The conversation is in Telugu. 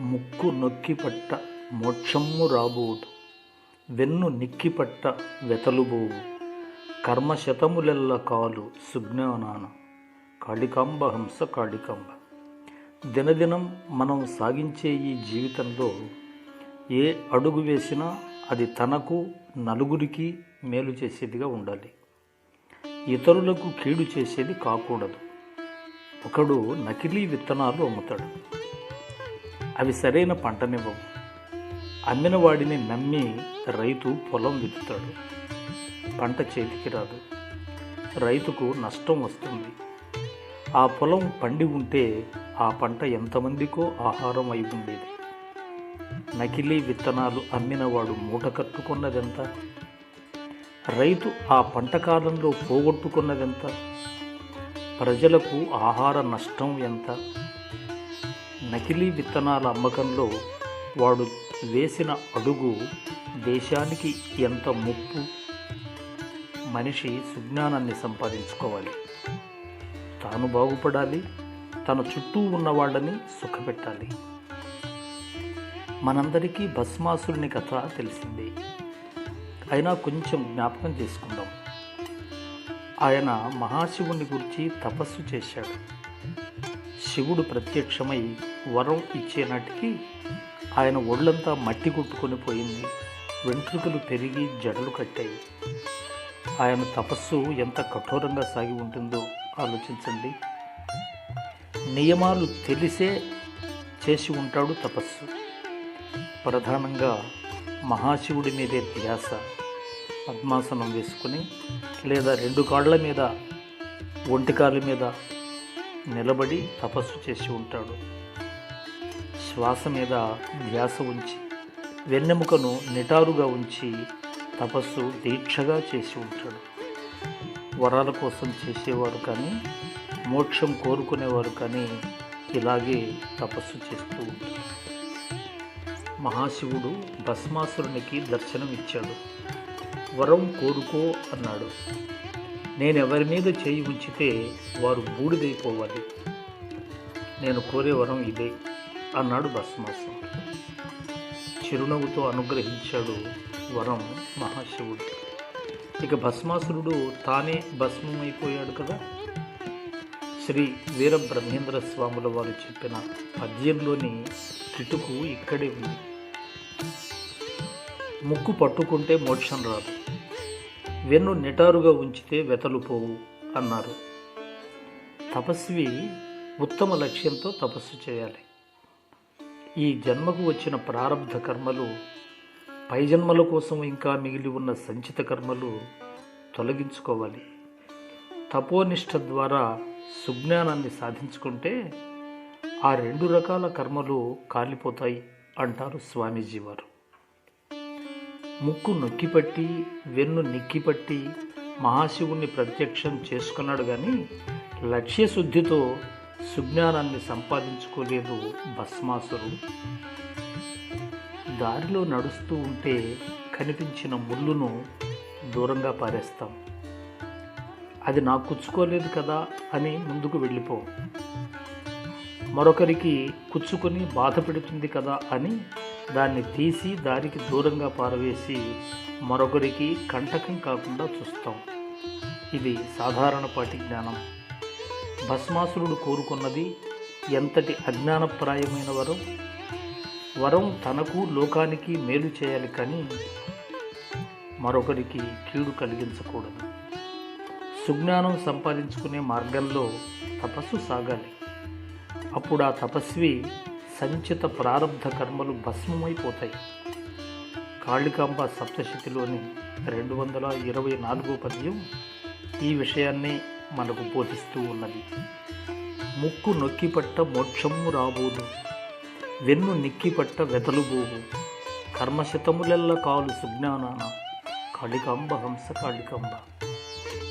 ముక్కు నొక్కిపట్ట మోక్షమ్ము రాబోదు. వెన్ను నిక్కిపట్ట వెతలుబోవు. కర్మశతములెల్ల కాలు సుజ్ఞానాన. కాళికాంబ హంస కాళికాంబ. దినదినం మనం సాగించే ఈ జీవితంలో ఏ అడుగు వేసినా అది తనకు నలుగురికి మేలు చేసేదిగా ఉండాలి. ఇతరులకు కీడు చేసేది కాకూడదు. ఒకడు నకిలీ విత్తనాలు అమ్ముతాడు. అవి సరైన పంటనివ్వవు. అమ్మిన వాడిని నమ్మి రైతు పొలం విత్తుతాడు. పంట చేతికి రాదు. రైతుకు నష్టం వస్తుంది. ఆ పొలం పండి ఉంటే ఆ పంట ఎంతమందికో ఆహారం అయి ఉండేది. నకిలీ విత్తనాలు అమ్మినవాడు మూట కట్టుకున్నదెంత? రైతు ఆ పంట కాలంలో పోగొట్టుకున్నదెంత? ప్రజలకు ఆహార నష్టం ఎంత? నకిలీ విత్తనాల అమ్మకంలో వాడు వేసిన అడుగు దేశానికి ఎంత ముప్పు? మనిషి సుజ్ఞానాన్ని సంపాదించుకోవాలి. తాను బాగుపడాలి తన చుట్టూ ఉన్న వాళ్ళని సుఖపెట్టాలి. మనందరికీ భస్మాసురుని కథ తెలిసింది. అయినా కొంచెం జ్ఞాపకం చేసుకుందాం. ఆయన మహాశివుని గురించి తపస్సు చేశాడు. శివుడు ప్రత్యక్షమై వరం ఇచ్చే నాటికి ఆయన ఒళ్ళంతా మట్టి కొట్టుకొని పోయింది. వెంట్రుకలు పెరిగి జడలు కట్టాయి. ఆయన తపస్సు ఎంత కఠోరంగా సాగి ఉంటుందో ఆలోచించండి. నియమాలు తెలిసే చేసి ఉంటాడు తపస్సు. ప్రధానంగా మహాశివుడి మీదే ధ్యాస పద్మాసనం వేసుకుని లేదా రెండు కాళ్ళ మీద ఒంటి కాళ్ళ మీద నిలబడి తపస్సు చేసి ఉంటాడు. శ్వాస మీద ధ్యాస ఉంచి వెన్నెముకను నిటారుగా ఉంచి తపస్సు దీక్షగా చేసి ఉంటాడు. వరాల కోసం చేసేవారు కానీ మోక్షం కోరుకునేవారు కానీ ఇలాగే తపస్సు చేస్తూ ఉంటారు. మహాశివుడు భస్మాసురునికి దర్శనం ఇచ్చాడు వరం కోరుకో అన్నాడు. నేను ఎవరి మీద చేయి ఉంచితే వారు బూడిదైపోవాలి. నేను కోరే వరం ఇదే అన్నాడు భస్మాసం చిరునవ్వుతో అనుగ్రహించాడు వరం మహాశివుడు. ఇక భస్మాసురుడు తానే భస్మమైపోయాడు కదా? శ్రీ వీర బ్రహ్మేంద్ర స్వాముల వారు చెప్పిన పద్యంలోని కిటుకు ఇక్కడే ఉంది. ముక్కు పట్టుకుంటే మోక్షం రాదు. వెన్ను నిటారుగా ఉంచితే వెతలు పోవు అన్నారు. తపస్వి ఉత్తమ లక్ష్యంతో తపస్సు చేయాలి. ఈ జన్మకు వచ్చిన ప్రారంధ కర్మలు పై జన్మల కోసం ఇంకా మిగిలి ఉన్న సంచిత కర్మలు తొలగించుకోవాలి. తపోనిష్ట ద్వారా సుజ్ఞానాన్ని సాధించుకుంటే ఆ రెండు రకాల కర్మలు కాలిపోతాయి అంటారు స్వామీజీ వారు. ముక్కు నొక్కిపట్టి వెన్ను నిక్కిపట్టి మహాశివుణ్ణి ప్రత్యక్షం చేసుకున్నాడు కానీ లక్ష్యశుద్ధితో సుజ్ఞానాన్ని సంపాదించుకోలేదు భస్మాసురుడు దారిలో నడుస్తూ ఉంటే కనిపించిన ముళ్ళును దూరంగా పారేస్తాం. అది నాకు కుచ్చుకోలేదు కదా అని ముందుకు వెళ్ళిపో. మరొకరికి కుచ్చుకొని బాధ పెడుతుంది కదా అని దాన్ని తీసి దారికి దూరంగా పారవేసి మరొకరికి కంటకం కాకుండా చూస్తాం. ఇది సాధారణపాటి జ్ఞానం. భస్మాసురుడు కోరుకున్నది ఎంతటి అజ్ఞానప్రాయమైన వరం వరం తనకు లోకానికి మేలు చేయాలి కానీ మరొకరికి కీడు కలిగించకూడదు. సుజ్ఞానం సంపాదించుకునే మార్గంలో తపస్సు సాగాలి. అప్పుడు ఆ తపస్వి సంచిత ప్రారంధ కర్మలు భస్మమైపోతాయి. కాళికాంబ సప్తశతిలోని రెండు వందల ఇరవై నాలుగో పద్యం ఈ విషయాన్నే మనకు బోధిస్తూ ఉన్నది. ముక్కు నొక్కిపట్ట మోక్షము రాబోదు. వెన్ను నిక్కిపట్ట వెతలుబోవు కర్మశతములెల్ల కాలు సుజ్ఞానాన. కాళికాంబ హంస కాళికాంబ.